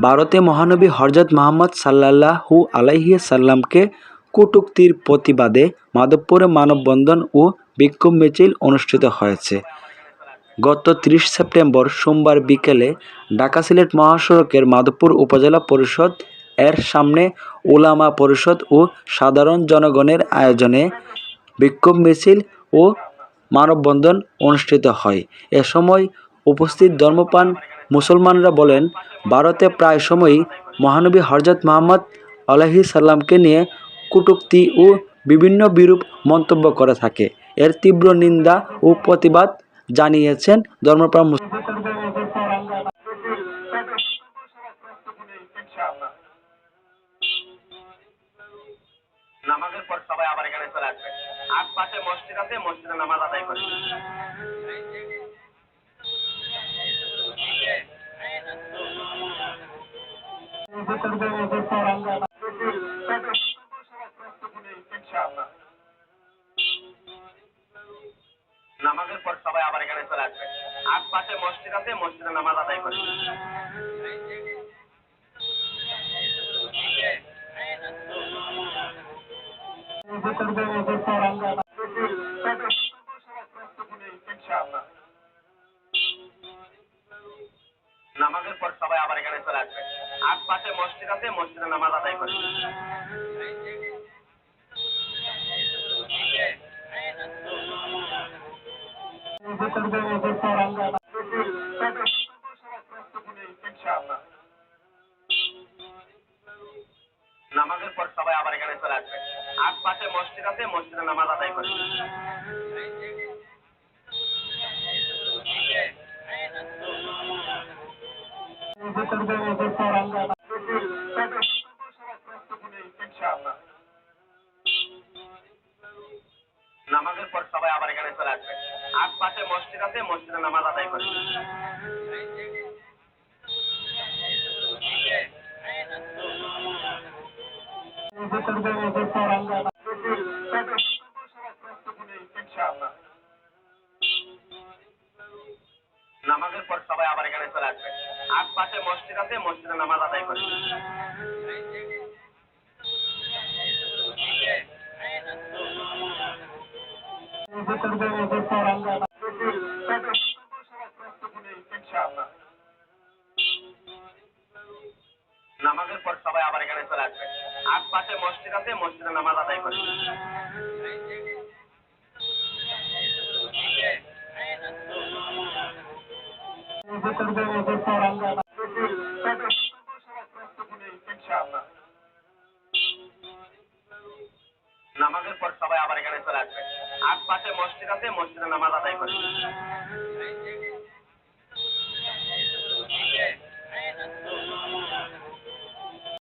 ভারতে মহানবী হজরত মুহাম্মদ সাল্লাল্লাহু আলাইহি সাল্লামকে কটূক্তির প্রতিবাদে মাধবপুরে মানববন্ধন ও বিক্ষোভ মিছিল অনুষ্ঠিত হয়েছে। গত ত্রিশ সেপ্টেম্বর সোমবার বিকেলে ঢাকা সিলেট মহাসড়কের মাধবপুর উপজেলা পরিষদ এর সামনে উলামা পরিষদ ও সাধারণ জনগণের আয়োজনে বিক্ষোভ মিছিল ও মানববন্ধন অনুষ্ঠিত হয়। এ সময় উপস্থিত ধর্মপ্রাণ মুসলমানরা বলেন, ভারতে প্রায় সময়ই মহানবী হজরত মোহাম্মদ আলাইহি সাল্লামকে নিয়ে কটূক্তি ও বিভিন্ন বিরূপ মন্তব্য করে থাকে। এর তীব্র নিন্দা ও প্রতিবাদ জানিয়েছেন ধর্মপ্রাণ পর সবাই আবার এখানে চলে আসবে। আশপাশে মসজিদ আছে, মসজিদে নামাজ আদায় করে। নামাজের পর সবাই আবার এখানে চলে আসবে। আশপাশে মসজিদ আছে, মসজিদে নামাজ আদায় করে নামাজের পর সবাই আবার এখানে চলে আসবে। আশপাশে মসজিদ আছে, মসজিদে নামাজ আদায় করে। নামাজের পর সবাই আবার এখানে চলে আসবে। আশপাশে মসজিদ আছে, মসজিদে নামাজ আদায় করে। নামাজের পর সবাই আবার এখানে চলে আসবে। আশপাশে মসজিদ আছে, মসজিদে নামাজ আদায় করে। নামাজের পর সবাই আবার এখানে চলে আসবে। আশপাশে মসজিদ আছে, মসজিদে নামাজ আদায় করে। নামাজের পর সবাই আবার এখানে চলে আসবে। আশপাশে মসজিদ আছে, মসজিদে নামাজ আদায় করে। নামাজের পর সবাই আবার এখানে চলে আসবে। আশপাশে মসজিদ আছে মসজিদে নামাজ আদায় করে